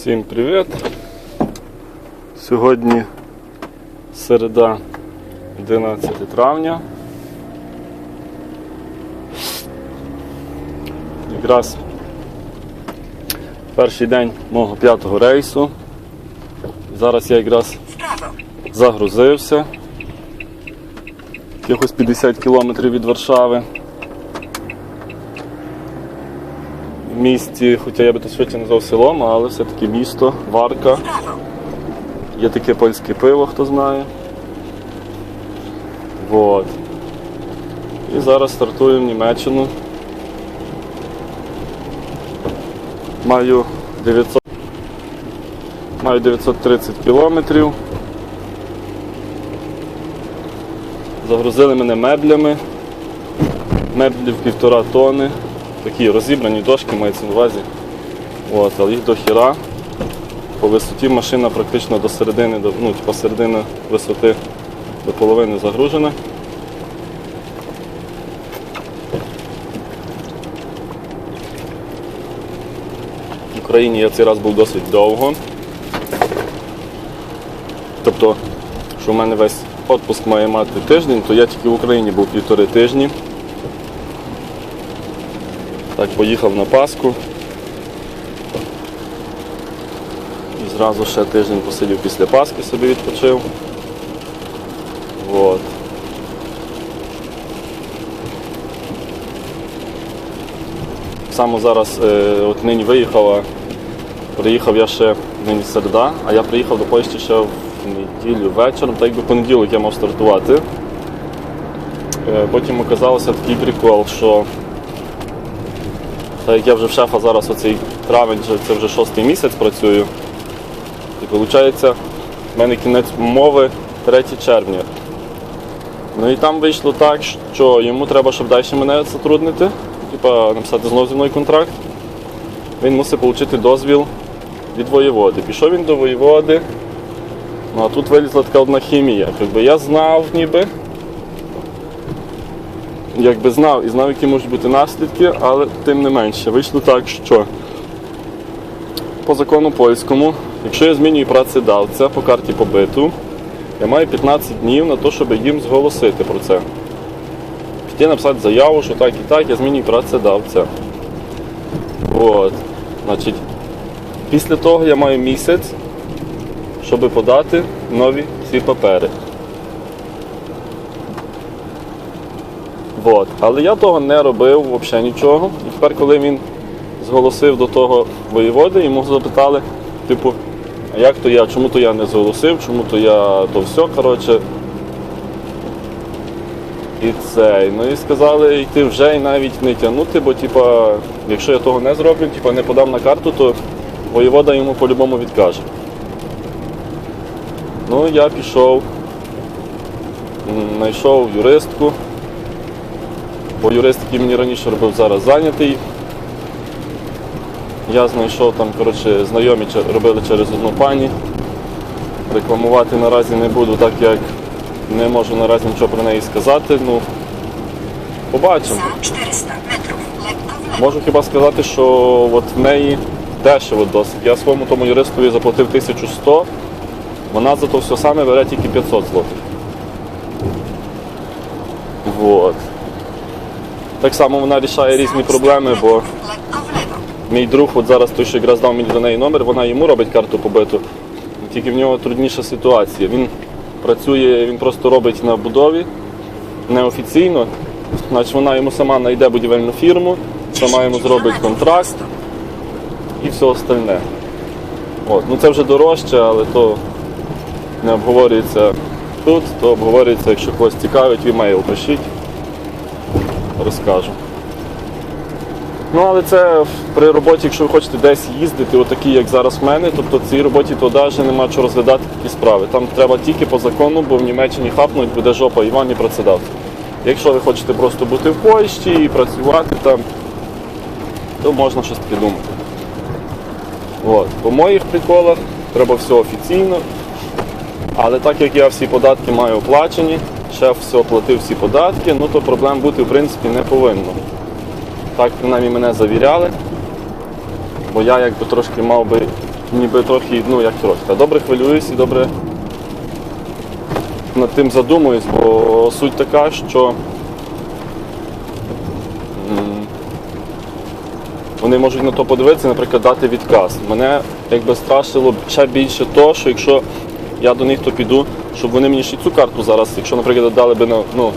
Всім привіт! Сьогодні середа 11 травня. Якраз перший день мого п'ятого рейсу. Зараз я якраз загрузився. Якихось 50 кілометрів від Варшави. В місті, хоча я би то швидше назвав селом, але все-таки місто, Варка. Є таке польське пиво, хто знає. Вот. І зараз стартую в Німеччину. Маю 900 Маю 930 кілометрів. Загрузили мене меблями. Меблів півтора тони. Такі розібрані дошки мається на увазі. От, але їх до хіра. По висоті машина практично до середини, до, ну, типу висоти до половини загружена. В Україні я цей раз був досить довго. Тобто, що в мене весь відпуск має мати тиждень, то я тільки в Україні був півтори тижні. Так, поїхав на Пасху. І зразу ще тиждень посидів після Пасхи собі відпочив. Вот. Саме зараз е, от нині виїхав, а приїхав я ще нині середа, а я приїхав до Польщі ще в неділю вечором, так якби понеділок я мав стартувати. Е, потім оказалося такий прикол, що так як я вже в шефа зараз оцей травень, це вже шостий місяць працюю. І виходить, в мене кінець мови 3 червня. Ну і там вийшло так, що йому треба, щоб далі мене затруднити, типа написати знову зі мною контракт. Він мусив отримати дозвіл від воєводи. Пішов він до воєводи, ну а тут вилізла така одна хімія. Якби я знав ніби, якби знав і знав, які можуть бути наслідки, але тим не менше вийшло так, що по закону польському, якщо я змінюю працедавця по карті побиту, я маю 15 днів на те, щоб їм зголосити про це. Піти написати заяву, що так і так, я змінюю працедавця. От. Значить, після того я маю місяць, щоб подати нові всі папери. Вот. Але я того не робив взагалі нічого. І тепер, коли він зголосив до того воєводи, йому запитали, типу, а як то я, чому то я не зголосив, чому то я то все, коротше. І цей. Ну і сказали йти вже і навіть не тягнути, бо типа, якщо я того не зроблю, типа не подам на карту, то воєвода йому по-любому відкаже. Ну, я пішов, знайшов юристку, бо юрист, який мені раніше робив, зараз зайнятий. Я знайшов там, коротше, знайомі робили через одну пані. Рекламувати наразі не буду, так як не можу наразі нічого про неї сказати. Ну, побачимо. Za 400 metrów lekko w lewo. Можу хіба сказати, що от в неї дешево досить. Я своєму тому юристові заплатив 1100, вона за то все саме бере тільки 500 злотих. Вот. Так само вона рішає різні проблеми, бо мій друг, от зараз той, що якраз дав мені до неї номер, вона йому робить карту побиту. Тільки в нього трудніша ситуація. Він працює, він просто робить на будові неофіційно. Значить, вона йому сама знайде будівельну фірму, сама йому зробить контракт і все остальне. От. Ну це вже дорожче, але то не обговорюється тут, то обговорюється, якщо когось цікавить, в email пишіть, розкажу. Ну, але це при роботі, якщо ви хочете десь їздити, отакі, як зараз в мене, тобто в цій роботі то навіть нема чого розглядати такі справи. Там треба тільки по закону, бо в Німеччині хапнуть, буде жопа і вам, і працедавцю. Якщо ви хочете просто бути в Польщі і працювати там, то можна щось придумати. От. По моїх приколах треба все офіційно. Але так як я всі податки маю оплачені, шеф все оплатив всі податки, ну то проблем бути в принципі не повинно. Так принаймні мене завіряли. Бо я якби трошки мав би ніби трохи, ну як трохи, добре хвилююсь і добре над тим задумуюсь, бо суть така, що вони можуть на то подивитися, наприклад, дати відказ. Мене якби страшило ще більше то, що якщо я до них то піду, щоб вони мені ще цю карту зараз, якщо, наприклад, дали би на ну,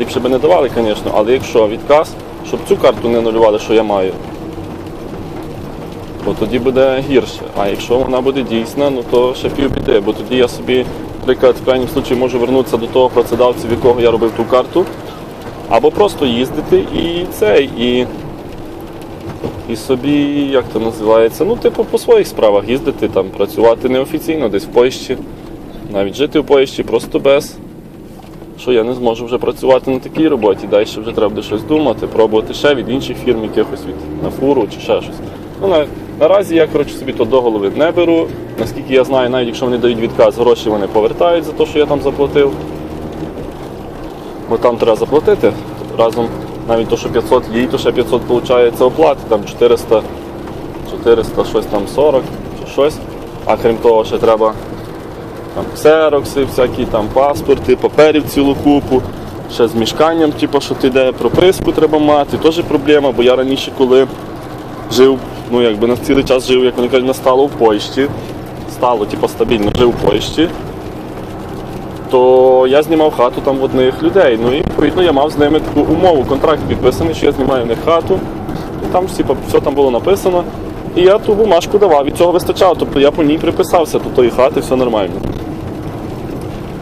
ліпше би не давали, звісно, але якщо відказ, щоб цю карту не анулювали, що я маю. Бо тоді буде гірше. А якщо вона буде дійсна, ну то ще півбіди, бо тоді я собі, наприклад, в крайньому случаї можу вернутися до того працедавця, в якого я робив ту карту, або просто їздити і цей, і, і собі, як то називається, ну, типу, по своїх справах їздити, там, працювати неофіційно, десь в Польщі, навіть жити в Польщі, просто без. Що я не зможу вже працювати на такій роботі, далі вже треба буде щось думати, пробувати ще від інших фірм, якихось від на фуру чи ще щось. Ну, на, наразі я коротше, собі то до голови не беру. Наскільки я знаю, навіть якщо вони дають відказ, гроші вони повертають за те, що я там заплатив. Бо там треба заплатити. Разом навіть то, що 500 їй, то ще 500 виходить оплати, там 400, 400 щось там 40 чи щось. А крім того, ще треба там ксерокси, всякі там паспорти, паперів цілу купу, ще з мішканням, типу, що ти де прописку треба мати, теж проблема, бо я раніше, коли жив, ну якби на цілий час жив, як вони кажуть, на стало в Польщі, стало, типу, стабільно жив в Польщі, то я знімав хату там в одних людей. Ну і відповідно я мав з ними таку умову, контракт підписаний, що я знімаю в них хату. І там всі, все там було написано. І я ту бумажку давав, від цього вистачало. Тобто я по ній приписався до тої хати, все нормально.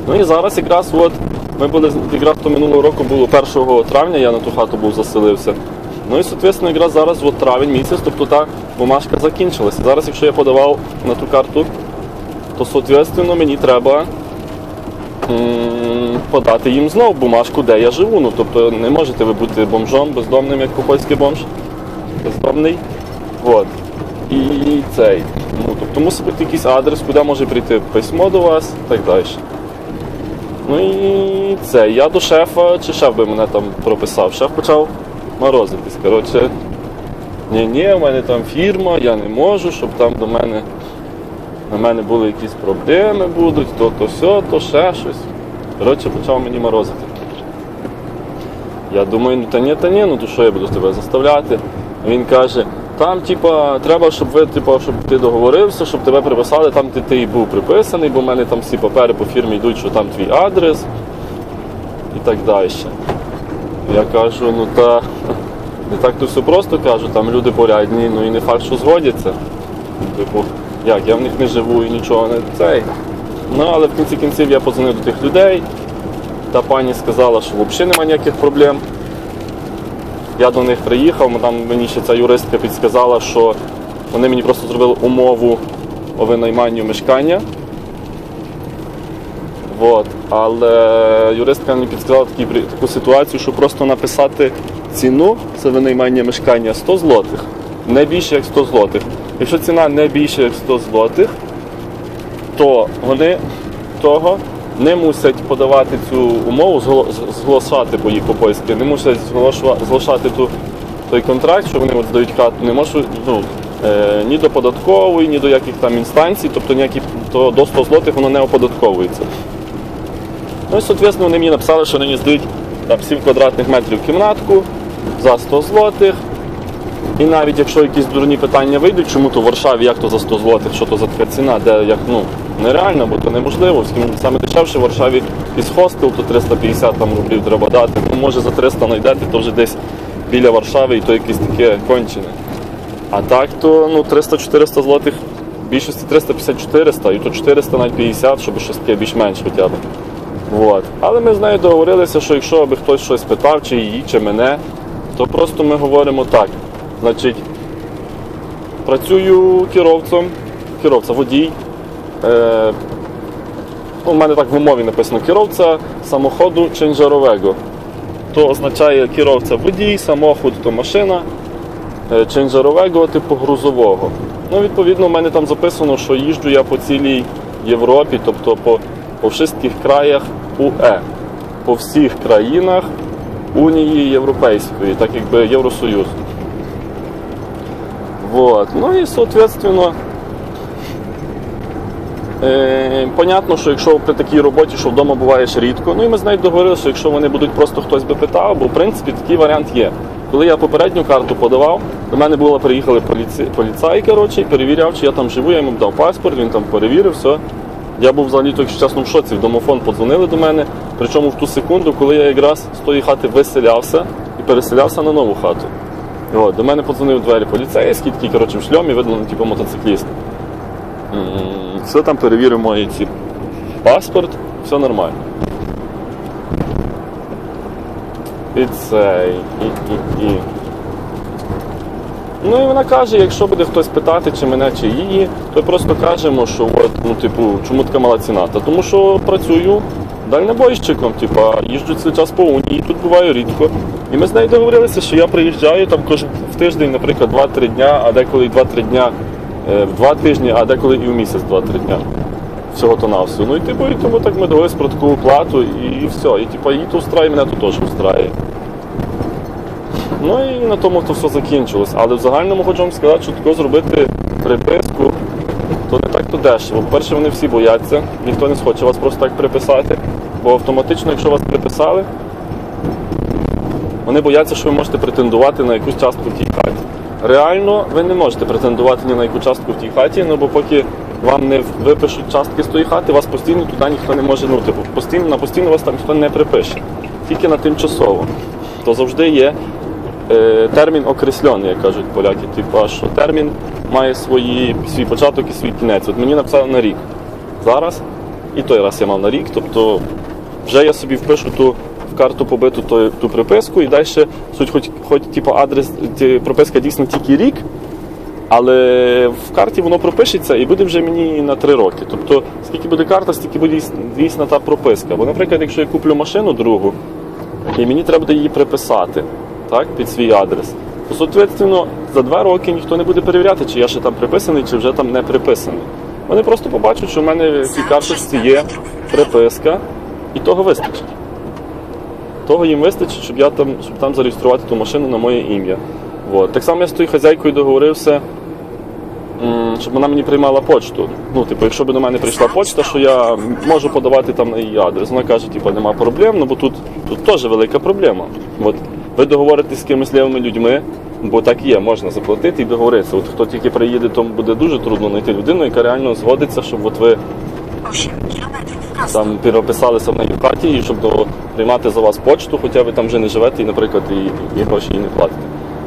Ну і зараз якраз от ми були якраз то минулого року було 1 травня, я на ту хату був заселився. Ну і соответственно, якраз зараз от травень місяць, тобто та бумажка закінчилася. Зараз, якщо я подавав на ту карту, то соответственно мені треба подати їм знов бумажку, де я живу. Ну тобто не можете ви бути бомжом, бездомним, як польський бомж. Бездомний. От. І цей. Ну, тобто мусить бути якийсь адрес, куди може прийти письмо до вас і так далі. Ну і це. Я до шефа, чи шеф би мене там прописав. Шеф почав морозитись. Коротше, ні, ні, у мене там фірма, я не можу, щоб там до мене на мене були якісь проблеми будуть, то то все, то ще щось. Коротше, почав мені морозити. Я думаю, ну та ні, та ні, ну то що я буду тебе заставляти? Він каже, там, типа, треба, щоб ви, типа, щоб ти договорився, щоб тебе приписали, там ти, ти і був приписаний, бо в мене там всі папери по фірмі йдуть, що там твій адрес і так далі. Я кажу, ну та не так то все просто кажу, там люди порядні, ну і не факт, що згодяться. Типу, як, я в них не живу і нічого не цей. Ну, але в кінці кінців я подзвонив до тих людей. Та пані сказала, що взагалі немає ніяких проблем. Я до них приїхав, там мені ще ця юристка підсказала, що вони мені просто зробили умову о винайманню мешкання. Вот. Але юристка мені підсказала такі, таку ситуацію, що просто написати ціну за винаймання мешкання 100 злотих, не більше як 100 злотих. Якщо ціна не більше як 100 злотих, то вони того не мусять подавати цю умову, зголо- з- зголошати по їй по-польськи, не мусять зголошати ту, той контракт, що вони от здають хату, не можуть ну, е, ні до податкової, ні до яких там інстанцій, тобто ніякі, то до 100 злотих воно не оподатковується. Ну і, соответственно, вони мені написали, що вони здають там 7 квадратних метрів кімнатку за 100 злотих. І навіть якщо якісь дурні питання вийдуть, чому то в Варшаві, як то за 100 злотих, що то за така ціна, де як ну нереально, бо то неможливо. Саме дешевше в Варшаві із хостел, то 350 там, рублів треба дати. Ну, може за 300 знайдете, то вже десь біля Варшави, і то якесь таке кончене. А так то ну 300-400 злотих, більшості 350-400, і то 400 навіть 50, щоб щось таке більш-менш хоча б. Вот. Але ми з нею договорилися, що якщо би хтось щось питав, чи її, чи мене, то просто ми говоримо так. Значить, працюю керовцем, керовця, водій. Е, ну, у мене так в умові написано керовця самоходу ченжарового. То означає керовця водій, самохід то машина, е, ченжарового типу грузового. Ну, відповідно, у мене там записано, що їжджу я по цілій Європі, тобто по, по всіх краях УЕ, по всіх країнах Унії Європейської, так якби Євросоюзу. Вот. Ну і, соответственно, Е, понятно, що якщо при такій роботі, що вдома буваєш рідко, ну і ми з нею договорилися, що якщо вони будуть просто хтось би питав, бо в принципі такий варіант є. Коли я попередню карту подавав, до мене було приїхали поліці... поліцаї, коротше, і перевіряв, чи я там живу, я йому дав паспорт, він там перевірив, все. Я був взагалі якщо чесно, в шоці, в домофон подзвонили до мене. Причому в ту секунду, коли я якраз з тої хати виселявся і переселявся на нову хату. І От, до мене подзвонив двері поліцейський, такий коротше, в шльомі, видно, типу мотоцикліст. Все там перевірив мої ці паспорт, все нормально. І цей, і, і, і. Ну і вона каже, якщо буде хтось питати, чи мене, чи її, то просто кажемо, що от, ну, типу, чому така мала ціна? Та тому що працюю дальнобойщиком, типу, їжджу цей час по унії, тут буваю рідко. І ми з нею договорилися, що я приїжджаю там кожен в тиждень, наприклад, 2-3 дня, а деколи і 2-3 дня е, в 2 тижні, а деколи і в місяць 2-3 дня. Всього то на все. Ну і типу, і тому так ми договорились про таку оплату і, і все. І типу, її то встрає, мене то теж встрає. Ну і на тому то все закінчилось. Але в загальному хочу вам сказати, що тако зробити приписку, то не так то дешево. По-перше, вони всі бояться, ніхто не схоче вас просто так приписати. Бо автоматично, якщо вас приписали, вони бояться, що ви можете претендувати на якусь частку в тій хаті. Реально, ви не можете претендувати ні на яку частку в тій хаті, ну бо поки вам не випишуть частки з тої хати, вас постійно туди ніхто не може, ну, типу, постійно, на постійно вас там ніхто не припише. Тільки на тимчасово. То завжди є е, термін окреслений, як кажуть поляки. Типу, що термін має свої, свій початок і свій кінець. От мені написали на рік. Зараз, і той раз я мав на рік, тобто вже я собі впишу ту в карту побиту ту, ту приписку, і далі суть, хоч, хоч типу, адрес, ті, прописка дійсно тільки рік, але в карті воно пропишеться і буде вже мені на три роки. Тобто, скільки буде карта, стільки буде дійс- дійсна та прописка. Бо, наприклад, якщо я куплю машину другу, і мені треба буде її приписати так, під свій адрес, то, соответственно, за два роки ніхто не буде перевіряти, чи я ще там приписаний, чи вже там не приписаний. Вони просто побачать, що в мене в цій карточці є приписка, і того вистачить. Того їм вистачить, щоб я там, щоб там зареєструвати ту машину на моє ім'я. От. Так само я з тою хазяйкою договорився, щоб вона мені приймала почту. Ну, типу, якщо б до мене прийшла почта, що я можу подавати там на її адрес. Вона каже, типу, нема проблем, ну бо тут, тут теж велика проблема. От ви договоритесь з кимось лівими людьми, бо так є, можна заплатити і договоритися. От хто тільки приїде, тому буде дуже трудно знайти людину, яка реально згодиться, щоб от ви 8 kilometrów prosto. Там переписалися в неї в хаті, щоб приймати за вас почту, хоча ви там вже не живете і, наприклад, і, і гроші їй не платите.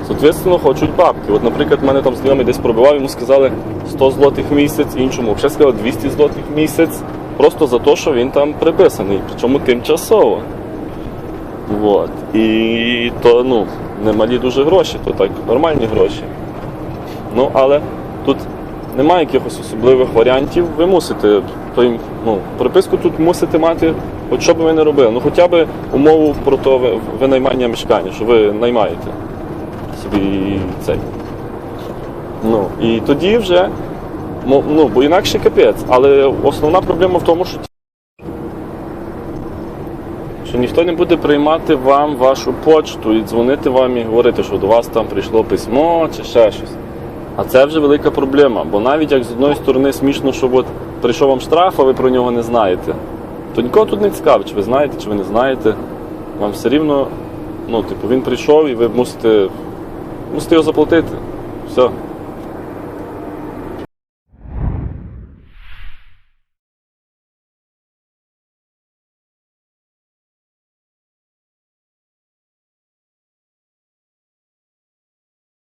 Соответственно, хочуть бабки. От, наприклад, мене там знайомий десь пробивав, йому сказали 100 злотих в місяць, іншому взагалі сказали 200 злотих в місяць, просто за те, що він там приписаний, причому тимчасово. Вот. І то ну, немалі дуже гроші, то так нормальні гроші. Ну, але тут немає якихось особливих варіантів. Ви мусите той, ну, приписку тут мусите мати, от що б ви не робили. Ну хоча б умову про то винаймання мешкання, що ви наймаєте собі цей. Ну, і тоді вже, ну, бо інакше капець. Але основна проблема в тому, що що ніхто не буде приймати вам вашу почту і дзвонити вам і говорити, що до вас там прийшло письмо чи ще щось. А це вже велика проблема, бо навіть як з одної сторони смішно, що от прийшов вам штраф, а ви про нього не знаєте, то нікого тут не цікавить, чи ви знаєте, чи ви не знаєте. Вам все рівно, ну, типу, він прийшов і ви мусите, мусите його заплатити. Все.